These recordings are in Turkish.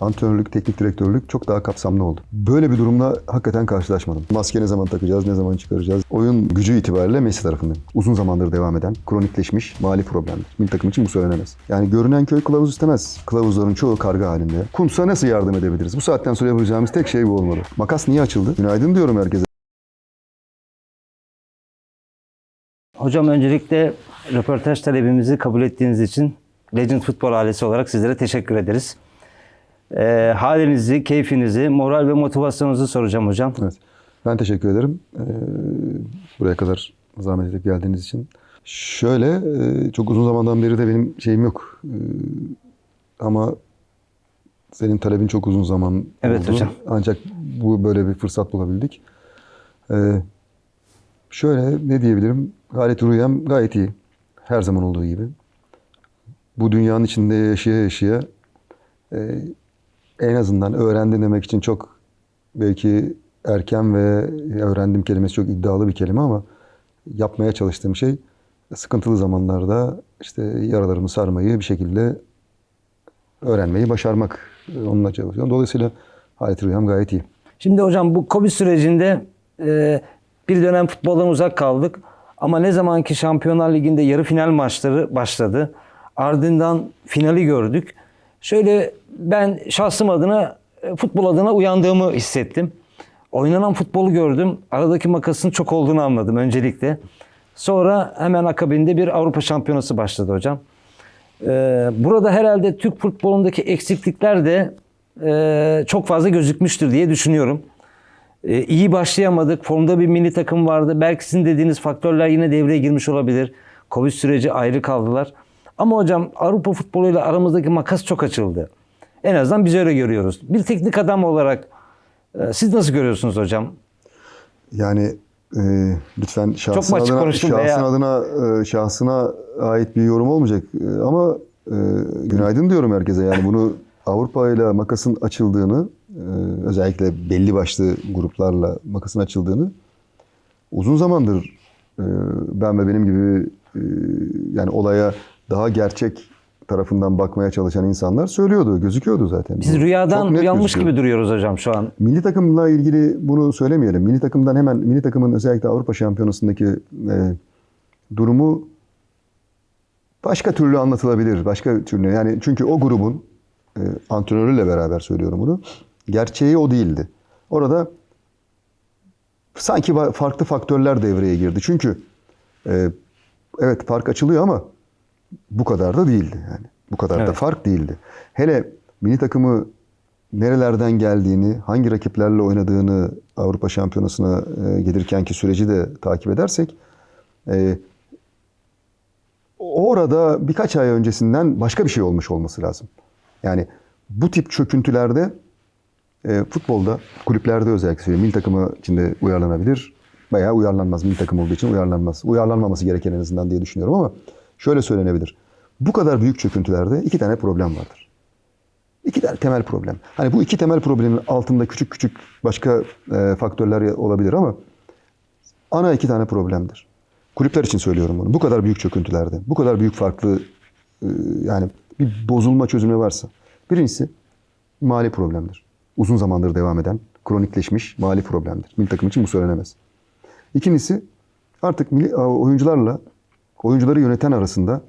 Antrenörlük, teknik direktörlük çok daha kapsamlı oldu. Böyle bir durumla hakikaten karşılaşmadım. Maske ne zaman takacağız, ne zaman çıkaracağız? Oyun gücü itibariyle Messi tarafındayım. Uzun zamandır devam eden, kronikleşmiş mali problemdir. Milli takım için bu söylenemez. Yani görünen köy kılavuz istemez. Kılavuzların çoğu karga halinde. Kumsa nasıl yardım edebiliriz? Bu saatten sonra yapacağımız tek şey bu olmalı. Makas niye açıldı? Günaydın diyorum herkese. Hocam öncelikle röportaj talebimizi kabul ettiğiniz için Legend Futbol ailesi olarak sizlere teşekkür ederiz. Ee, halinizi, keyfinizi, moral ve motivasyonunuzu soracağım hocam. Evet. Ben teşekkür ederim. Ee, buraya kadar zahmet edip geldiğiniz için. Şöyle, e, çok uzun zamandan beri de benim şeyim yok. Ee, ama senin talebin çok uzun zaman Evet oldu. hocam. Ancak bu böyle bir fırsat bulabildik. Ee, şöyle ne diyebilirim? Halet Rüyam gayet iyi. Her zaman olduğu gibi. Bu dünyanın içinde yaşaya yaşaya e, en azından öğrendim demek için çok belki erken ve öğrendim kelimesi çok iddialı bir kelime ama yapmaya çalıştığım şey sıkıntılı zamanlarda işte yaralarımı sarmayı bir şekilde öğrenmeyi başarmak. Onunla çalışıyorum. Dolayısıyla halet rüyam gayet iyi. Şimdi hocam bu Covid sürecinde e, bir dönem futboldan uzak kaldık. Ama ne zaman ki Şampiyonlar Ligi'nde yarı final maçları başladı. Ardından finali gördük. Şöyle ben şahsım adına e, futbol adına uyandığımı hissettim. Oynanan futbolu gördüm. Aradaki makasın çok olduğunu anladım öncelikle. Sonra hemen akabinde bir Avrupa Şampiyonası başladı hocam. Ee, burada herhalde Türk futbolundaki eksiklikler de e, çok fazla gözükmüştür diye düşünüyorum. Ee, iyi başlayamadık. Formda bir milli takım vardı. Belki sizin dediğiniz faktörler yine devreye girmiş olabilir. Covid süreci ayrı kaldılar. Ama hocam Avrupa futboluyla aramızdaki makas çok açıldı. En azından biz öyle görüyoruz. Bir teknik adam olarak e, siz nasıl görüyorsunuz hocam? Yani e, lütfen şahsın açık adına, şahsın veya- adına e, şahsına ait bir yorum olmayacak. E, ama e, günaydın diyorum herkese. Yani bunu Avrupa ile makasın açıldığını, e, özellikle belli başlı gruplarla makasın açıldığını uzun zamandır e, ben ve benim gibi e, yani olaya daha gerçek tarafından bakmaya çalışan insanlar söylüyordu, gözüküyordu zaten. Biz rüyadan uyanmış gözüküyor. gibi duruyoruz hocam şu an. Milli takımla ilgili bunu söylemeyelim. Milli takımdan hemen milli takımın özellikle Avrupa Şampiyonası'ndaki e, durumu başka türlü anlatılabilir. Başka türlü. Yani çünkü o grubun e, antrenörüyle beraber söylüyorum bunu. Gerçeği o değildi. Orada sanki farklı faktörler devreye girdi. Çünkü e, evet fark açılıyor ama bu kadar da değildi yani. Bu kadar da Evet. fark değildi. Hele milli takımı nerelerden geldiğini, hangi rakiplerle oynadığını Avrupa Şampiyonası'na e, gelirkenki süreci de takip edersek e, orada birkaç ay öncesinden başka bir şey olmuş olması lazım. Yani bu tip çöküntülerde e, futbolda, kulüplerde özellikle söyleyeyim, milli takımı içinde uyarlanabilir veya uyarlanmaz. Milli takım olduğu için uyarlanmaz. Uyarlanmaması gereken en azından diye düşünüyorum ama şöyle söylenebilir. Bu kadar büyük çöküntülerde iki tane problem vardır. İki tane temel problem. Hani bu iki temel problemin altında küçük küçük başka e, faktörler olabilir ama ana iki tane problemdir. Kulüpler için söylüyorum bunu. Bu kadar büyük çöküntülerde, bu kadar büyük farklı e, yani bir bozulma çözümü varsa. Birincisi mali problemdir. Uzun zamandır devam eden, kronikleşmiş mali problemdir. Milli takım için bu söylenemez. İkincisi artık milli, oyuncularla oyuncuları yöneten arasında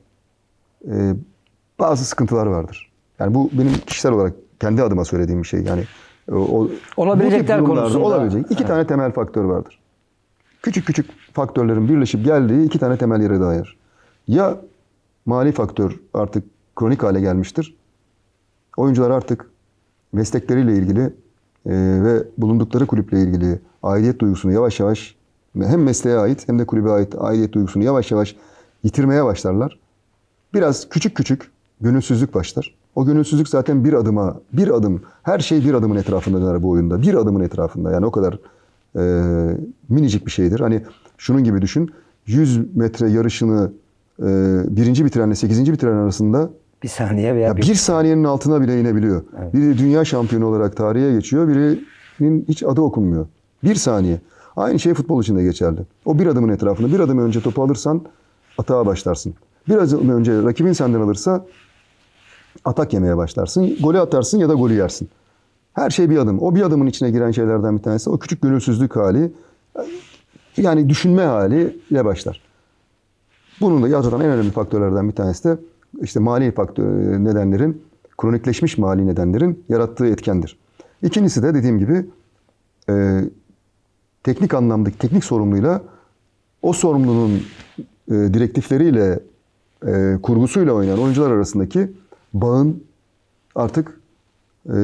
e, bazı sıkıntılar vardır. Yani bu benim kişisel olarak kendi adıma söylediğim bir şey. Yani o, o- Olabilecekler konusunda. olabilecek iki tane temel faktör vardır. Küçük küçük faktörlerin birleşip geldiği iki tane temel yere dair. Ya mali faktör artık kronik hale gelmiştir. Oyuncular artık meslekleriyle ilgili e, ve bulundukları kulüple ilgili aidiyet duygusunu yavaş yavaş hem mesleğe ait hem de kulübe ait aidiyet duygusunu yavaş yavaş yitirmeye başlarlar. Biraz küçük küçük gönülsüzlük başlar. O gönülsüzlük zaten bir adıma, bir adım, her şey bir adımın etrafında döner bu oyunda. Bir adımın etrafında yani o kadar e, minicik bir şeydir. Hani şunun gibi düşün, 100 metre yarışını e, birinci bitirenle sekizinci bitiren arasında Bir saniye veya ya bir... bir saniyenin altına bile inebiliyor. Biri dünya şampiyonu olarak tarihe geçiyor, birinin hiç adı okunmuyor. Bir saniye. Aynı şey futbol için de geçerli. O bir adımın etrafında bir adım önce topu alırsan atağa başlarsın. Bir adım önce rakibin senden alırsa atak yemeye başlarsın. Golü atarsın ya da golü yersin. Her şey bir adım. O bir adımın içine giren şeylerden bir tanesi o küçük gönülsüzlük hali. Yani düşünme haliyle başlar. Bunun da yaratan en önemli faktörlerden bir tanesi de işte mali faktör nedenlerin, kronikleşmiş mali nedenlerin yarattığı etkendir. İkincisi de dediğim gibi e, teknik anlamdaki teknik sorumluyla o sorumlunun e, direktifleriyle, e, kurgusuyla oynayan oyuncular arasındaki bağın artık e,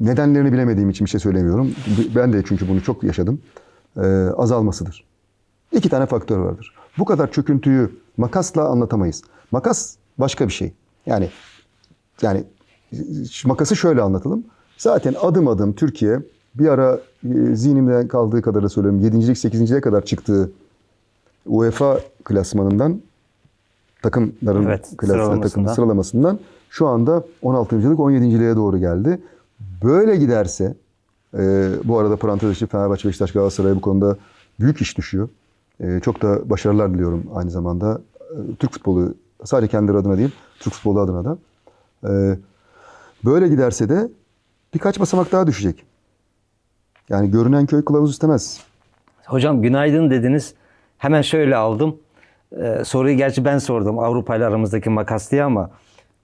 nedenlerini bilemediğim için bir şey söylemiyorum. Ben de çünkü bunu çok yaşadım. E, azalmasıdır. İki tane faktör vardır. Bu kadar çöküntüyü makasla anlatamayız. Makas başka bir şey. Yani yani makası şöyle anlatalım. Zaten adım adım Türkiye bir ara e, zihnimden kaldığı kadarıyla söylüyorum 7. 8. kadar çıktığı UEFA klasmanından takımların Evet, klasman takım sıralamasından. sıralamasından şu anda 16.lık 17.liğe doğru geldi. Böyle giderse e, bu arada parantez içi Fenerbahçe, Beşiktaş, Galatasaray bu konuda büyük iş düşüyor. E, çok da başarılar diliyorum aynı zamanda. E, Türk futbolu sadece kendileri adına değil, Türk futbolu adına da. E, böyle giderse de birkaç basamak daha düşecek. Yani görünen köy kılavuz istemez. Hocam günaydın dediniz. Hemen şöyle aldım. Ee, soruyu gerçi ben sordum Avrupa ile aramızdaki makas diye ama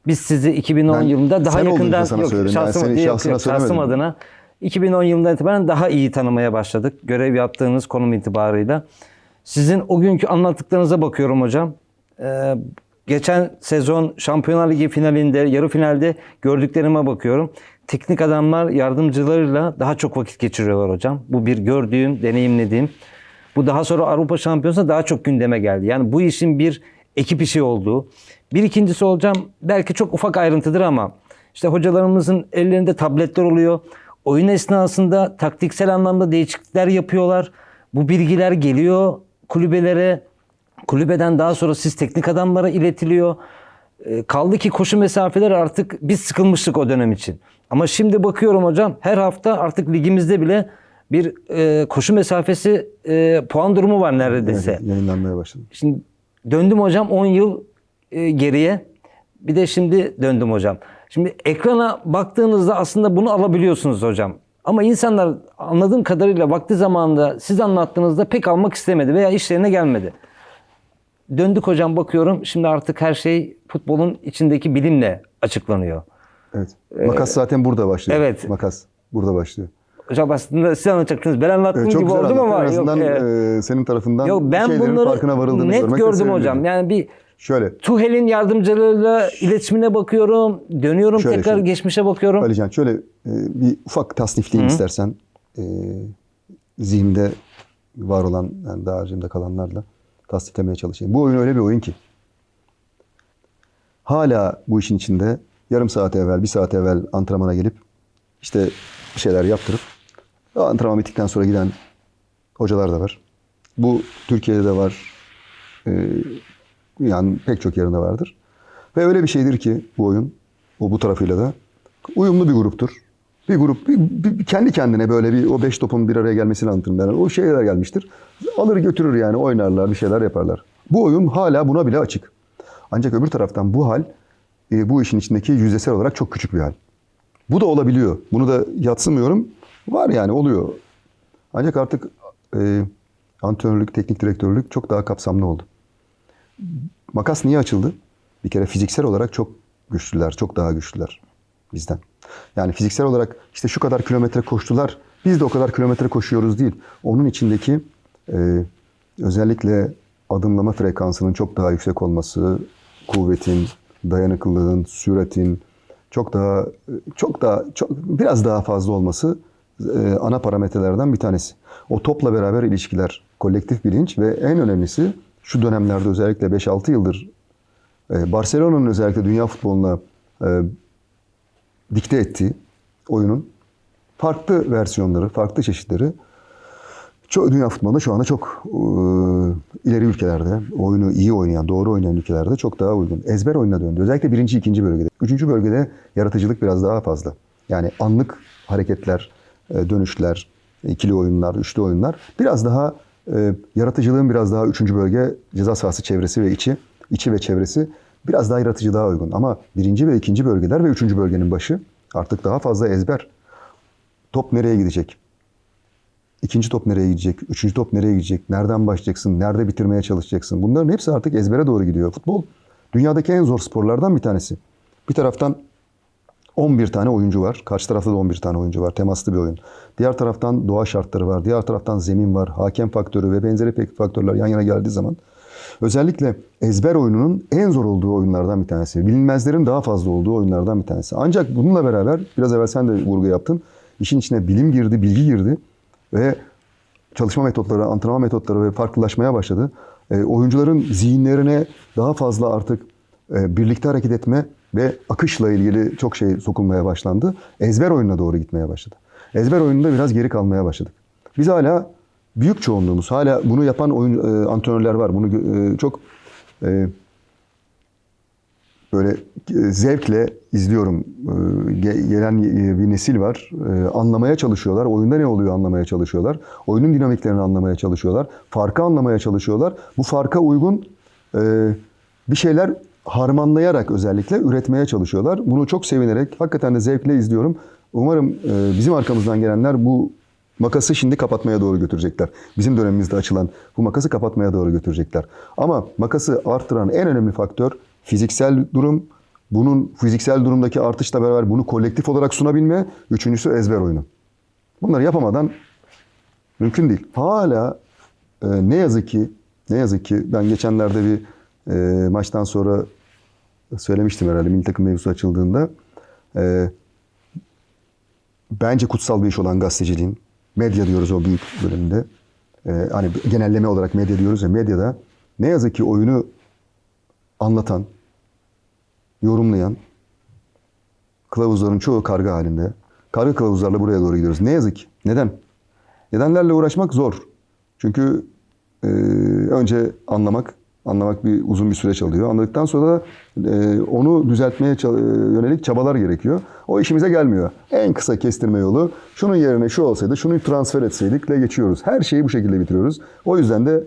biz sizi 2010 Ben- yılında daha sen yakından için sana yok, söyledim. Ben şahsım, senin yok, şahsına yok, şahsım söylemedim. adına 2010 yılından itibaren daha iyi tanımaya başladık. Görev yaptığınız konum itibarıyla. Sizin o günkü anlattıklarınıza bakıyorum hocam. Ee, geçen sezon Şampiyonlar Ligi finalinde, yarı finalde gördüklerime bakıyorum. Teknik adamlar yardımcılarıyla daha çok vakit geçiriyorlar hocam. Bu bir gördüğüm, deneyimlediğim. Bu daha sonra Avrupa Şampiyonası'nda daha çok gündeme geldi. Yani bu işin bir ekip işi olduğu. Bir ikincisi hocam belki çok ufak ayrıntıdır ama işte hocalarımızın ellerinde tabletler oluyor. Oyun esnasında taktiksel anlamda değişiklikler yapıyorlar. Bu bilgiler geliyor kulübelere. Kulübeden daha sonra siz teknik adamlara iletiliyor. E, Kaldı ki koşu mesafeleri artık biz sıkılmıştık o dönem için. Ama şimdi bakıyorum hocam her hafta artık ligimizde bile bir e, koşu mesafesi e, puan durumu var neredeyse. Yani yayınlanmaya başladı. Şimdi döndüm hocam 10 yıl e, geriye. Bir de şimdi döndüm hocam. Şimdi ekrana baktığınızda aslında bunu alabiliyorsunuz hocam. Ama insanlar anladığım kadarıyla vakti zamanında siz anlattığınızda pek almak istemedi veya işlerine gelmedi. Döndük hocam bakıyorum şimdi artık her şey futbolun içindeki bilimle açıklanıyor. Evet. Makas zaten burada başlıyor. Ee, evet. Makas burada başlıyor. Hocam aslında siz anlatacaktınız. Ben anlattığım Ee, gibi oldum ama En azından yok, e, e, senin tarafından yok ben bunları farkına varıldığını net gördüm hocam. Yani bir Şöyle Tuhel'in yardımcılarıyla iletişimine bakıyorum. Dönüyorum Şöyle, tekrar şöyle. geçmişe bakıyorum. Alican şöyle e, bir ufak tasnifleyeyim istersen e, zihnimde var olan yani daha haricinde kalanlarla tasniflemeye çalışayım. Bu oyun öyle bir oyun ki hala bu işin içinde yarım saat evvel, bir saat evvel antrenmana gelip işte bir şeyler yaptırıp antrenman bittikten sonra giden hocalar da var. Bu Türkiye'de de var. E, yani pek çok yerinde vardır. Ve öyle bir şeydir ki bu oyun, o bu tarafıyla da uyumlu bir gruptur. Bir grup bir- bir kendi kendine böyle bir o beş topun bir araya gelmesini anlatırım ben. O şeyler gelmiştir. Alır götürür yani oynarlar bir şeyler yaparlar. Bu oyun hala buna bile açık. Ancak öbür taraftan bu hal e, bu işin içindeki yüzdesel olarak çok küçük bir hal. Bu da olabiliyor. Bunu da yatsımıyorum. Var yani oluyor. Ancak artık e, antrenörlük, teknik direktörlük çok daha kapsamlı oldu. Makas niye açıldı? Bir kere fiziksel olarak çok güçlüler, çok daha güçlüler bizden. Yani fiziksel olarak işte şu kadar kilometre koştular, biz de o kadar kilometre koşuyoruz değil. Onun içindeki e, özellikle adımlama frekansının çok daha yüksek olması, kuvvetin, dayanıklılığın, süratin çok daha çok daha çok biraz daha fazla olması e, ana parametrelerden bir tanesi. O topla beraber ilişkiler, kolektif bilinç ve en önemlisi şu dönemlerde özellikle 5-6 yıldır e, Barcelona'nın özellikle dünya futboluna e, dikte ettiği oyunun farklı versiyonları, farklı çeşitleri çok, dünya futbolunda şu anda çok e, ileri ülkelerde, oyunu iyi oynayan, doğru oynayan ülkelerde çok daha uygun. Ezber oyununa döndü. Özellikle birinci, ikinci bölgede. Üçüncü bölgede yaratıcılık biraz daha fazla. Yani anlık hareketler, dönüşler, ikili oyunlar, üçlü oyunlar. Biraz daha e, yaratıcılığın biraz daha üçüncü bölge ceza sahası çevresi ve içi, içi ve çevresi biraz daha yaratıcı, daha uygun. Ama birinci ve ikinci bölgeler ve üçüncü bölgenin başı artık daha fazla ezber. Top nereye gidecek? İkinci top nereye gidecek? Üçüncü top nereye gidecek? Nereden başlayacaksın? Nerede bitirmeye çalışacaksın? Bunların hepsi artık ezbere doğru gidiyor. Futbol dünyadaki en zor sporlardan bir tanesi. Bir taraftan 11 tane oyuncu var. Karşı tarafta da 11 tane oyuncu var. Temaslı bir oyun. Diğer taraftan doğa şartları var. Diğer taraftan zemin var. Hakem faktörü ve benzeri pek faktörler yan yana geldiği zaman özellikle ezber oyununun en zor olduğu oyunlardan bir tanesi. Bilinmezlerin daha fazla olduğu oyunlardan bir tanesi. Ancak bununla beraber biraz evvel sen de vurgu yaptın. İşin içine bilim girdi, bilgi girdi ve çalışma metotları, antrenman metotları ve farklılaşmaya başladı. E, oyuncuların zihinlerine daha fazla artık e, birlikte hareket etme ve akışla ilgili çok şey sokulmaya başlandı. Ezber oyununa doğru gitmeye başladı. Ezber oyununda biraz geri kalmaya başladık. Biz hala büyük çoğunluğumuz, hala bunu yapan oyun e, antrenörler var. Bunu e, çok e, böyle e, zevkle izliyorum. E, ge- Gelen e, bir nesil var. Anlamaya çalışıyorlar. Oyunda ne oluyor anlamaya çalışıyorlar. Oyunun dinamiklerini anlamaya çalışıyorlar. Farkı anlamaya çalışıyorlar. Bu farka uygun bir şeyler harmanlayarak özellikle üretmeye çalışıyorlar. Bunu çok sevinerek, hakikaten de zevkle izliyorum. Umarım e, bizim arkamızdan gelenler bu makası şimdi kapatmaya doğru götürecekler. Bizim dönemimizde açılan bu makası kapatmaya doğru götürecekler. Ama makası arttıran en önemli faktör fiziksel durum. Bunun fiziksel durumdaki artışla beraber bunu kolektif olarak sunabilme. Üçüncüsü ezber oyunu. Bunları yapamadan mümkün değil. Hala e, ne yazık ki ne yazık ki ben geçenlerde bir e, maçtan sonra söylemiştim herhalde milli takım mevzusu açıldığında. E, bence kutsal bir iş olan gazeteciliğin, medya diyoruz o büyük bölümünde. Ee, hani genelleme olarak medya diyoruz ya medyada ne yazık ki oyunu anlatan, yorumlayan kılavuzların çoğu karga halinde. Karga kılavuzlarla buraya doğru gidiyoruz. Ne yazık. Neden? Nedenlerle uğraşmak zor. Çünkü e, önce anlamak, anlamak bir uzun bir süreç alıyor. Anladıktan sonra da e, onu düzeltmeye e, yönelik çabalar gerekiyor. O işimize gelmiyor. En kısa kestirme yolu şunun yerine şu olsaydı, şunu transfer etseydik le geçiyoruz. Her şeyi bu şekilde bitiriyoruz. O yüzden de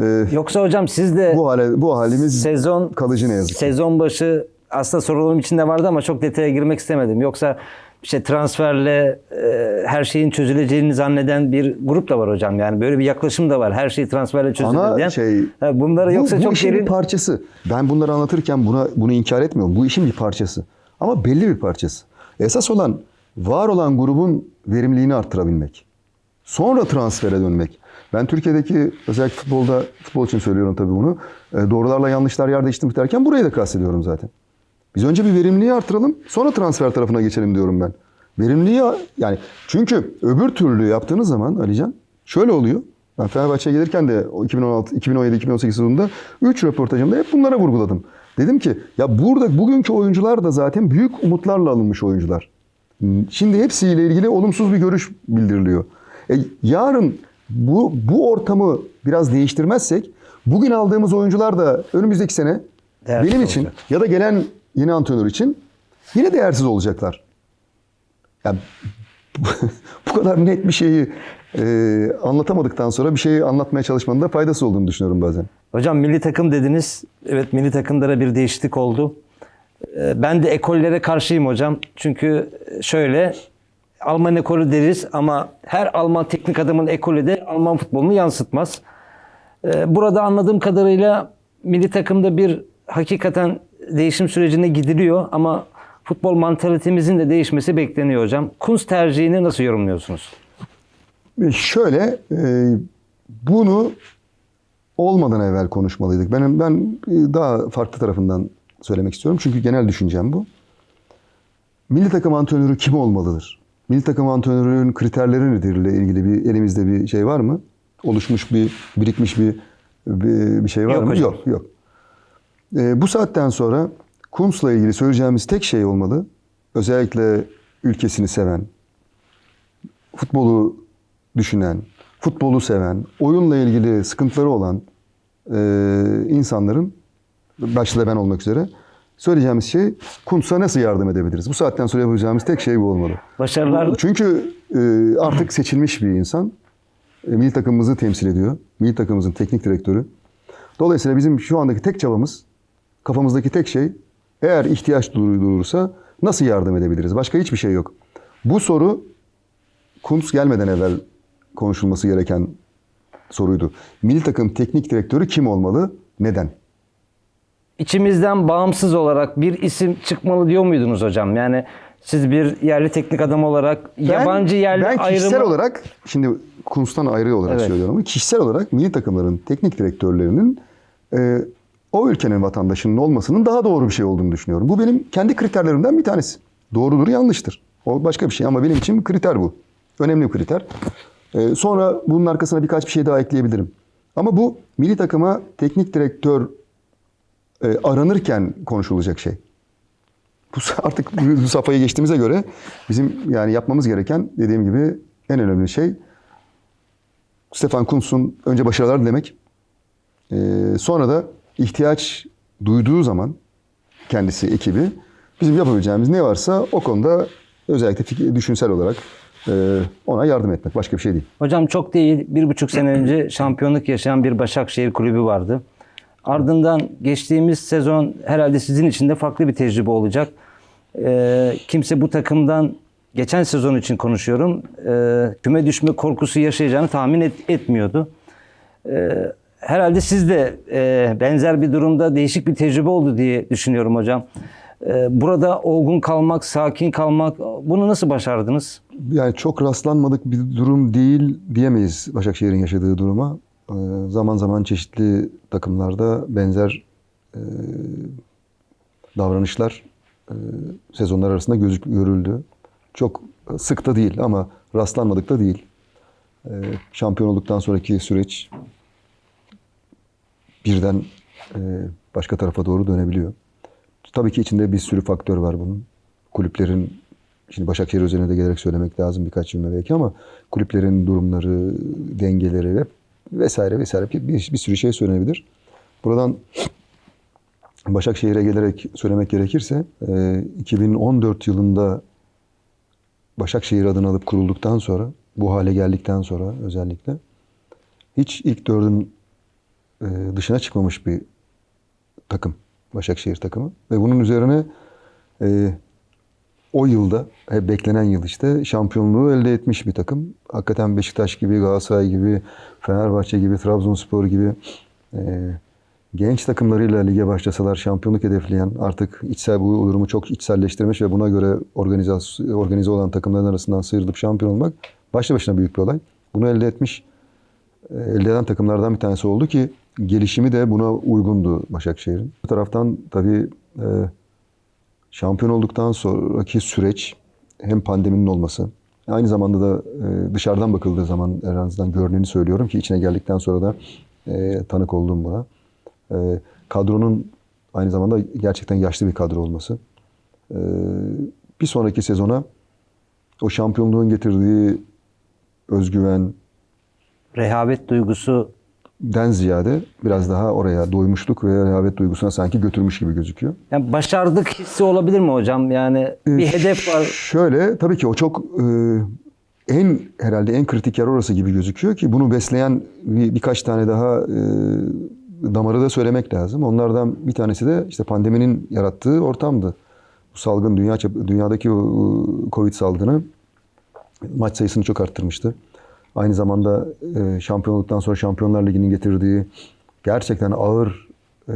e, Yoksa hocam siz de bu hale bu halimiz sezon kalıcı ne yazık ki. Sezon başı aslında sorularım içinde vardı ama çok detaya girmek istemedim. Yoksa işte transferle e, her şeyin çözüleceğini zanneden bir grup da var hocam. Yani böyle bir yaklaşım da var. Her şey transferle çözülür Ana diyen. şey Ha, bunları bu, yoksa bu çok işin derin bir parçası. Ben bunları anlatırken buna bunu inkar etmiyorum. Bu işin bir parçası. Ama belli bir parçası. Esas olan var olan grubun verimliliğini arttırabilmek. Sonra transfere dönmek. Ben Türkiye'deki özellikle futbolda futbol için söylüyorum tabii bunu. e, Doğrularla yanlışlar yer değiştirmek derken burayı da kastediyorum zaten. Biz önce bir verimliliği artıralım, sonra transfer tarafına geçelim diyorum ben. Verimliliği yani çünkü öbür türlü yaptığınız zaman Alican şöyle oluyor. Ben Fenerbahçe'ye gelirken de o 2016 2017 2018 yılında 3 röportajımda hep bunlara vurguladım. Dedim ki ya burada bugünkü oyuncular da zaten büyük umutlarla alınmış oyuncular. Şimdi hepsiyle ilgili olumsuz bir görüş bildiriliyor. E, yarın bu bu ortamı biraz değiştirmezsek bugün aldığımız oyuncular da önümüzdeki sene Değersiz benim için olacak. ya da gelen yeni antrenör için yine değersiz olacaklar. Ya bu kadar net bir şeyi e, anlatamadıktan sonra bir şeyi anlatmaya çalışmanın da faydası olduğunu düşünüyorum bazen. Hocam milli takım dediniz. Evet milli takımlara bir değişiklik oldu. Ee, Ben de ekollere karşıyım hocam. Çünkü şöyle Alman ekolü deriz ama her Alman teknik adamın ekolü de Alman futbolunu yansıtmaz. Ee, Burada anladığım kadarıyla milli takımda bir hakikaten değişim sürecine gidiliyor ama futbol mantalitemizin de değişmesi bekleniyor hocam. Kunz tercihini nasıl yorumluyorsunuz? E, Şöyle e, bunu olmadan evvel konuşmalıydık. Ben ben daha farklı tarafından söylemek istiyorum. Çünkü genel düşüncem bu. Milli takım antrenörü kim olmalıdır? Milli takım antrenörünün kriterleri nedir ile ilgili bir elimizde bir şey var mı? Oluşmuş bir birikmiş bir bir, bir şey var Yok mı? hocam. Yok, yok. E, bu saatten sonra Kuntz'la ilgili söyleyeceğimiz tek şey olmalı. Özellikle ülkesini seven, futbolu düşünen, futbolu seven, oyunla ilgili sıkıntıları olan e, insanların, başta da ben olmak üzere, söyleyeceğimiz şey Kuntz'a nasıl yardım edebiliriz? Bu saatten sonra yapacağımız tek şey bu olmalı. Başarılar Çünkü e, artık seçilmiş bir insan. E, milli takımımızı temsil ediyor. Milli takımımızın teknik direktörü. Dolayısıyla bizim şu andaki tek çabamız kafamızdaki tek şey eğer ihtiyaç duyulursa nasıl yardım edebiliriz? Başka hiçbir şey yok. Bu soru Kuntz gelmeden evvel konuşulması gereken soruydu. Milli takım teknik direktörü kim olmalı? Neden? İçimizden bağımsız olarak bir isim çıkmalı diyor muydunuz hocam? Yani siz bir yerli teknik adam olarak yabancı yerli ben kişisel ayrımı olarak şimdi Kuntz'tan ayrı olarak Evet. söylüyorum kişisel olarak milli takımların teknik direktörlerinin e, o ülkenin vatandaşının olmasının daha doğru bir şey olduğunu düşünüyorum. Bu benim kendi kriterlerimden bir tanesi. Doğrudur, yanlıştır. O başka bir şey ama benim için kriter bu. Önemli bir kriter. E, sonra bunun arkasına birkaç bir şey daha ekleyebilirim. Ama bu milli takıma teknik direktör e, aranırken konuşulacak şey. Bu artık bu, safhayı geçtiğimize göre bizim yani yapmamız gereken dediğim gibi en önemli şey Stefan Kuntz'un önce başarılar dilemek. e, sonra da ihtiyaç duyduğu zaman kendisi ekibi bizim yapabileceğimiz ne varsa o konuda özellikle fikir, düşünsel olarak e, ona yardım etmek. Başka bir şey değil. Hocam çok değil bir buçuk sene önce şampiyonluk yaşayan bir Başakşehir kulübü vardı. Ardından geçtiğimiz sezon herhalde sizin için de farklı bir tecrübe olacak. Ee, kimse bu takımdan geçen sezon için konuşuyorum. e, küme düşme korkusu yaşayacağını tahmin et- etmiyordu. Herhalde siz de e, benzer bir durumda değişik bir tecrübe oldu diye düşünüyorum hocam. Ee, burada olgun kalmak, sakin kalmak bunu nasıl başardınız? Yani çok rastlanmadık bir durum değil diyemeyiz Başakşehir'in yaşadığı duruma. Ee, zaman zaman çeşitli takımlarda benzer e, davranışlar e, sezonlar arasında gözük görüldü. Çok sık da değil ama rastlanmadık da değil. Ee, şampiyon olduktan sonraki süreç birden e, başka tarafa doğru dönebiliyor. Tabii ki içinde bir sürü faktör var bunun. Kulüplerin, şimdi Başakşehir üzerine de gelerek söylemek lazım birkaç cümle belki ama kulüplerin durumları, dengeleri ve vesaire vesaire bir, bir, bir sürü şey söylenebilir. Buradan Başakşehir'e gelerek söylemek gerekirse e, 2014 yılında Başakşehir adını alıp kurulduktan sonra bu hale geldikten sonra özellikle hiç ilk dördün e, dışına çıkmamış bir takım. Başakşehir takımı. Ve bunun üzerine e, o yılda, hep beklenen yıl işte şampiyonluğu elde etmiş bir takım. Hakikaten Beşiktaş gibi, Galatasaray gibi, Fenerbahçe gibi, Trabzonspor gibi e, genç takımlarıyla lige başlasalar şampiyonluk hedefleyen artık içsel bu durumu çok içselleştirmiş ve buna göre organize, organize olan takımların arasından sıyrılıp şampiyon olmak başlı başına büyük bir olay. Bunu elde etmiş e, elde eden takımlardan bir tanesi oldu ki gelişimi de buna uygundu Başakşehir'in. Bu taraftan tabii e, şampiyon olduktan sonraki süreç hem pandeminin olması aynı zamanda da e, dışarıdan bakıldığı zaman en azından görüneni söylüyorum ki içine geldikten sonra da e, tanık oldum buna. Kadronun aynı zamanda gerçekten yaşlı bir kadro olması. Bir sonraki sezona o şampiyonluğun getirdiği özgüven, Rehavet duygusu den ziyade biraz daha oraya doymuşluk ve rehavet duygusuna sanki götürmüş gibi gözüküyor. Yani başardık hissi olabilir mi hocam? Yani bir Ee, hedef var. Şöyle tabii ki o çok e, en herhalde en kritik yer orası gibi gözüküyor ki bunu besleyen bir, birkaç tane daha e, damarı da söylemek lazım. Onlardan bir tanesi de işte pandeminin yarattığı ortamdı. Bu salgın dünya dünyadaki o, o Covid salgını maç sayısını çok arttırmıştı. Aynı zamanda e, şampiyonluktan sonra Şampiyonlar Ligi'nin getirdiği gerçekten ağır e,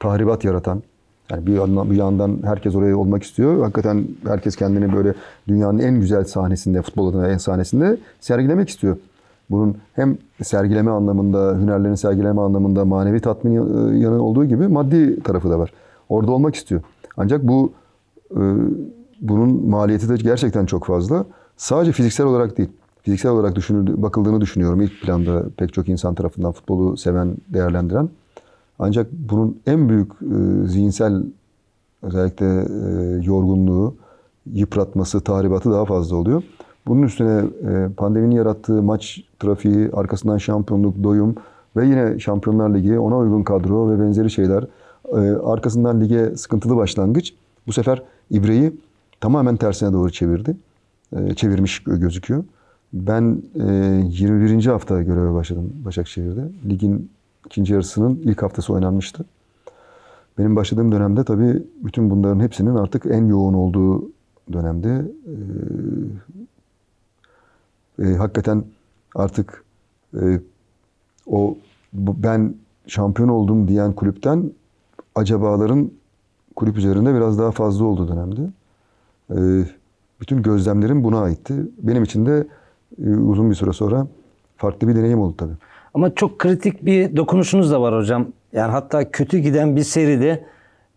tahribat yaratan yani bir yandan, bir yandan herkes oraya olmak istiyor. Hakikaten herkes kendini böyle dünyanın en güzel sahnesinde, futbol adına en sahnesinde sergilemek istiyor. Bunun hem sergileme anlamında, hünerlerini sergileme anlamında manevi tatmin e, yanı olduğu gibi maddi tarafı da var. Orada olmak istiyor. Ancak bu e, bunun maliyeti de gerçekten çok fazla. Sadece fiziksel olarak değil. Fiziksel olarak bakıldığını düşünüyorum ilk planda pek çok insan tarafından futbolu seven, değerlendiren. Ancak bunun en büyük e, zihinsel özellikle e, yorgunluğu, yıpratması, tahribatı daha fazla oluyor. Bunun üstüne e, pandeminin yarattığı maç trafiği, arkasından şampiyonluk, doyum ve yine Şampiyonlar Ligi, ona uygun kadro ve benzeri şeyler. E, arkasından lige sıkıntılı başlangıç. Bu sefer ibreyi tamamen tersine doğru çevirdi. E, çevirmiş gözüküyor. Ben e, 21. hafta göreve başladım Başakşehir'de. Ligin ikinci yarısının ilk haftası oynanmıştı. benim başladığım dönemde tabii bütün bunların hepsinin artık en yoğun olduğu dönemde e, e, hakikaten artık e, o ben şampiyon oldum diyen kulüpten acabaların kulüp üzerinde biraz daha fazla olduğu dönemde. E, bütün gözlemlerim buna aitti. Benim için de uzun bir süre sonra farklı bir deneyim oldu tabii. Ama çok kritik bir dokunuşunuz da var hocam. Yani hatta kötü giden bir seride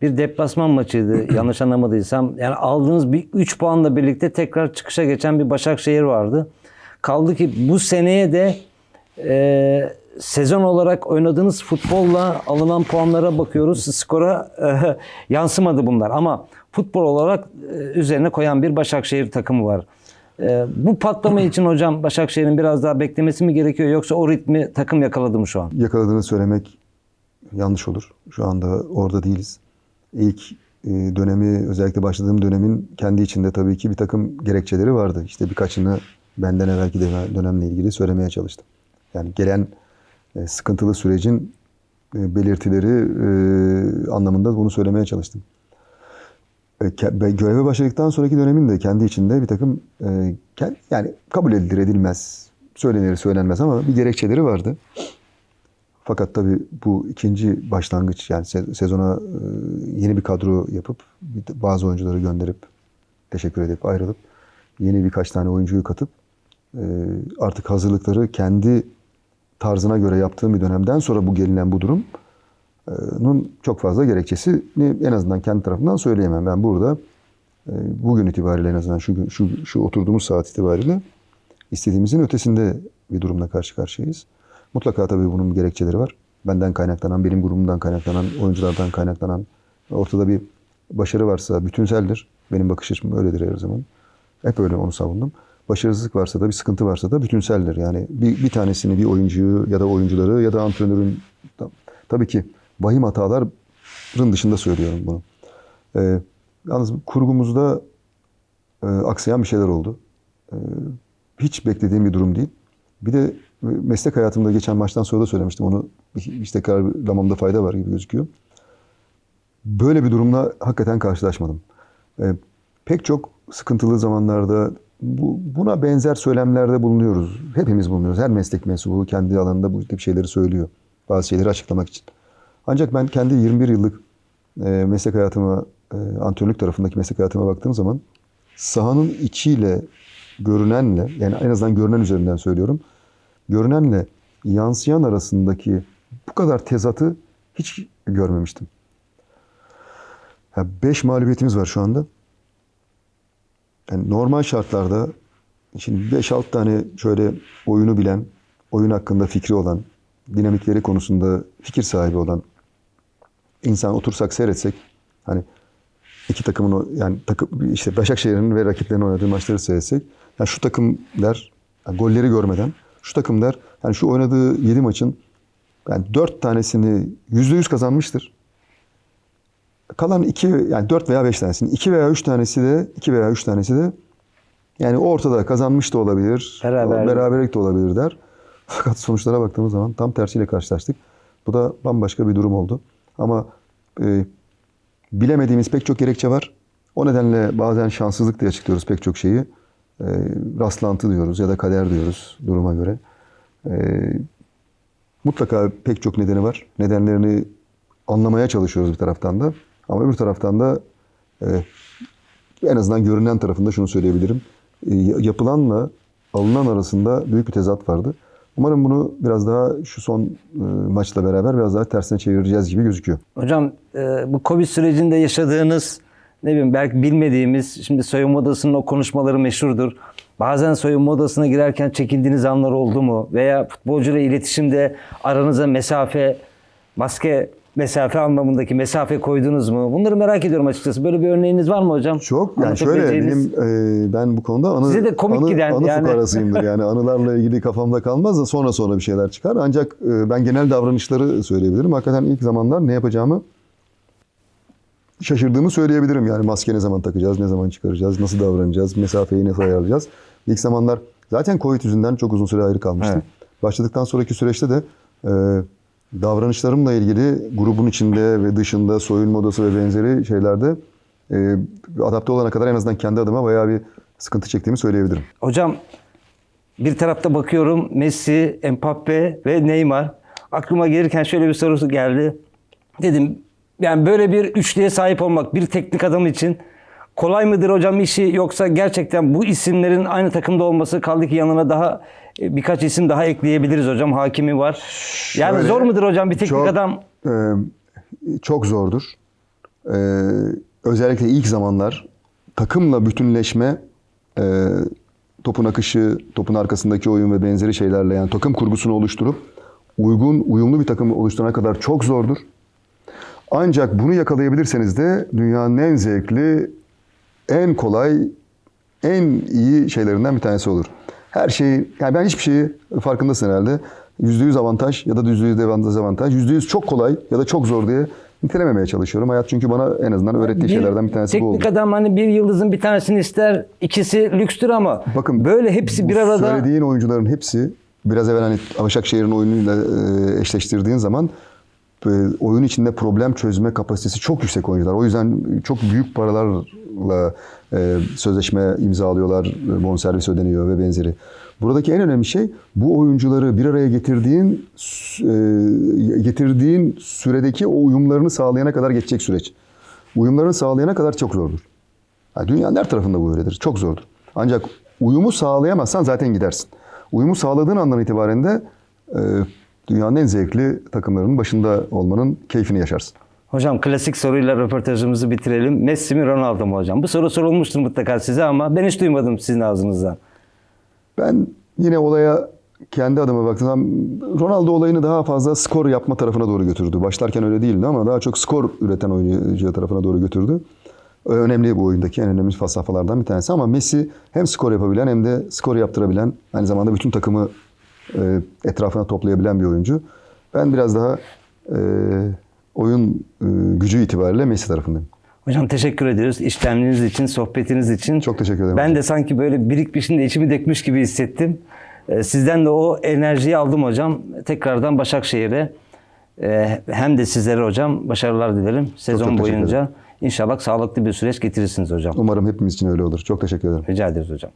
bir deplasman maçıydı yanlış anlamadıysam. Yani aldığınız bir 3 puanla birlikte tekrar çıkışa geçen bir Başakşehir vardı. Kaldı ki bu seneye de e, sezon olarak oynadığınız futbolla alınan puanlara bakıyoruz. Skora e, yansımadı bunlar ama futbol olarak e, üzerine koyan bir Başakşehir takımı var. E, bu patlama için hocam Başakşehir'in biraz daha beklemesi mi gerekiyor yoksa o ritmi takım yakaladı mı şu an? Yakaladığını söylemek yanlış olur. Şu anda orada değiliz. İlk e, dönemi özellikle başladığım dönemin kendi içinde tabii ki bir takım gerekçeleri vardı. İşte birkaçını benden evvelki dönem- dönemle ilgili söylemeye çalıştım. Yani gelen e, sıkıntılı sürecin e, belirtileri anlamında bunu söylemeye çalıştım. E, Göreve başladıktan sonraki dönemin de kendi içinde bir takım e, yani kabul edilir edilmez, söylenir söylenmez ama bir gerekçeleri vardı. Fakat tabii bu ikinci başlangıç yani se- sezona e, yeni bir kadro yapıp bazı oyuncuları gönderip teşekkür edip ayrılıp yeni birkaç tane oyuncuyu katıp artık hazırlıkları kendi tarzına göre yaptığım bir dönemden sonra bu gelinen bu durum nun çok fazla gerekçesini en azından kendi tarafından söyleyemem. Ben burada e, bugün itibariyle en azından şu şu şu oturduğumuz saat itibariyle istediğimizin ötesinde bir durumla karşı karşıyayız. Mutlaka tabii bunun gerekçeleri var. Benden kaynaklanan, benim grubumdan kaynaklanan, oyunculardan kaynaklanan ortada bir başarı varsa bütünseldir. Benim bakış açım öyledir her zaman. Hep öyle onu savundum. Başarısızlık varsa da bir sıkıntı varsa da bütünseldir. Yani bir, bir tanesini bir oyuncuyu ya da oyuncuları ya da antrenörün tabii ki vahim hataların dışında söylüyorum bunu. Ee, yalnız kurgumuzda e, aksayan bir şeyler oldu. Ee, hiç beklediğim bir durum değil. Bir de meslek hayatımda geçen maçtan sonra da söylemiştim. Onu hiç tekrarlamamda fayda var gibi gözüküyor. Böyle bir durumla hakikaten karşılaşmadım. Ee, pek çok sıkıntılı zamanlarda bu, buna benzer söylemlerde bulunuyoruz. Hepimiz bulunuyoruz. Her meslek mensubu kendi alanında bu tip şeyleri söylüyor. Bazı şeyleri açıklamak için. Ancak ben kendi 21 yıllık e, meslek hayatıma, e, antrenörlük tarafındaki meslek hayatıma baktığım zaman sahanın içiyle görünenle, yani en azından görünen üzerinden söylüyorum, görünenle yansıyan arasındaki bu kadar tezatı hiç görmemiştim. Ya beş mağlubiyetimiz var şu anda. Yani normal şartlarda şimdi 5-6 tane şöyle oyunu bilen, oyun hakkında fikri olan, dinamikleri konusunda fikir sahibi olan insan otursak seyretsek hani iki takımın o- yani takım işte Başakşehir'in ve rakiplerinin oynadığı maçları seyretsek yani şu takım der yani golleri görmeden şu takım der yani şu oynadığı 7 maçın yani 4 tanesini %100 kazanmıştır. Kalan 2 yani 4 veya 5 tanesini 2 veya 3 tanesi de 2 veya 3 tanesi de yani ortada kazanmış da olabilir. Beraberlik. Beraberlik de olabilir der. Fakat sonuçlara baktığımız zaman tam tersiyle karşılaştık. Bu da bambaşka bir durum oldu. Ama e, bilemediğimiz pek çok gerekçe var. O nedenle bazen şanssızlık diye açıklıyoruz pek çok şeyi. E, rastlantı diyoruz ya da kader diyoruz duruma göre. E, mutlaka pek çok nedeni var. Nedenlerini anlamaya çalışıyoruz bir taraftan da. Ama öbür taraftan da e, en azından görünen tarafında şunu söyleyebilirim. E, yapılanla alınan arasında büyük bir tezat vardı. Umarım bunu biraz daha şu son e, maçla beraber biraz daha tersine çevireceğiz gibi gözüküyor. Hocam e, bu Covid sürecinde yaşadığınız ne bileyim belki bilmediğimiz şimdi soyunma odasının o konuşmaları meşhurdur. Bazen soyunma odasına girerken çekindiğiniz anlar oldu mu? Veya futbolcuyla iletişimde aranıza mesafe, maske mesafe anlamındaki mesafe koydunuz mu? Bunları merak ediyorum açıkçası. Böyle bir örneğiniz var mı hocam? Çok yani şöyle benim e, ben bu konuda anı, Size de komik anı, giden anı yani. fukarasıyımdır. Yani anılarla ilgili kafamda kalmaz da sonra sonra bir şeyler çıkar. Ancak e, ben genel davranışları söyleyebilirim. Hakikaten ilk zamanlar ne yapacağımı şaşırdığımı söyleyebilirim. Yani maske ne zaman takacağız, ne zaman çıkaracağız, nasıl davranacağız, mesafeyi nasıl ayarlayacağız. İlk zamanlar zaten Covid yüzünden çok uzun süre ayrı kalmıştım. Evet. Başladıktan sonraki süreçte de e, davranışlarımla ilgili grubun içinde ve dışında soyunma odası ve benzeri şeylerde e, adapte olana kadar en azından kendi adıma bayağı bir sıkıntı çektiğimi söyleyebilirim. Hocam bir tarafta bakıyorum Messi, Mbappe ve Neymar. Aklıma gelirken şöyle bir sorusu geldi. Dedim yani böyle bir üçlüye sahip olmak bir teknik adam için kolay mıdır hocam işi yoksa gerçekten bu isimlerin aynı takımda olması kaldı ki yanına daha birkaç isim daha ekleyebiliriz hocam. Hakimi var. Yani Şöyle, zor mudur hocam bir teknik çok, adam? e, çok zordur. E, özellikle ilk zamanlar takımla bütünleşme, e, topun akışı, topun arkasındaki oyun ve benzeri şeylerle yani takım kurgusunu oluşturup uygun, uyumlu bir takım oluşturana kadar çok zordur. Ancak bunu yakalayabilirseniz de dünyanın en zevkli, en kolay, en iyi şeylerinden bir tanesi olur. Her şeyi, yani ben hiçbir şeyi farkındasın herhalde. %100 avantaj ya da %100 dezavantaj. %100 çok kolay ya da çok zor diye nitelememeye çalışıyorum. Hayat çünkü bana en azından öğrettiği şeylerden bir tanesi bu oldu. Teknik adam hani bir yıldızın bir tanesini ister, ikisi lükstür ama Bakın böyle hepsi bir arada Söylediğin oyuncuların hepsi biraz evvel hani Başakşehir'in oyunuyla e, eşleştirdiğin zaman oyun içinde problem çözme kapasitesi çok yüksek oyuncular. O yüzden çok büyük paralarla e, sözleşme imzalıyorlar, e, bonservis ödeniyor ve benzeri. Buradaki en önemli şey bu oyuncuları bir araya getirdiğin e, getirdiğin süredeki o uyumlarını sağlayana kadar geçecek süreç. Uyumlarını sağlayana kadar çok zordur. Yani dünyanın her tarafında bu öyledir. Çok zordur. Ancak uyumu sağlayamazsan zaten gidersin. Uyumu sağladığın andan itibaren de e, dünyanın en zevkli takımlarının başında olmanın keyfini yaşarsın. Hocam klasik soruyla röportajımızı bitirelim. Messi mi Ronaldo mu hocam? Bu soru sorulmuştur mutlaka size ama ben hiç duymadım sizin ağzınızdan. Ben yine olaya kendi adıma baktığım zaman Ronaldo olayını daha fazla skor yapma tarafına doğru götürdü. Başlarken öyle değildi ama daha çok skor üreten oyuncu tarafına doğru götürdü. Önemli bu oyundaki en önemli falsafalardan bir tanesi ama Messi hem skor yapabilen hem de skor yaptırabilen aynı zamanda bütün takımı etrafına toplayabilen bir oyuncu. Ben biraz daha e, oyun e, gücü itibariyle Messi tarafındayım. Hocam teşekkür ediyoruz. İşlemleriniz için, sohbetiniz için. Çok teşekkür ederim. Ben de sanki böyle birikmişin de içimi dökmüş gibi hissettim. Ee, Sizden de o enerjiyi aldım hocam. Tekrardan Başakşehir'e e, hem de sizlere hocam başarılar dilerim. Sezon çok teşekkür boyunca. İnşallah sağlıklı bir süreç getirirsiniz hocam. Umarım hepimiz için öyle olur. Çok teşekkür ederim. Rica ederiz hocam.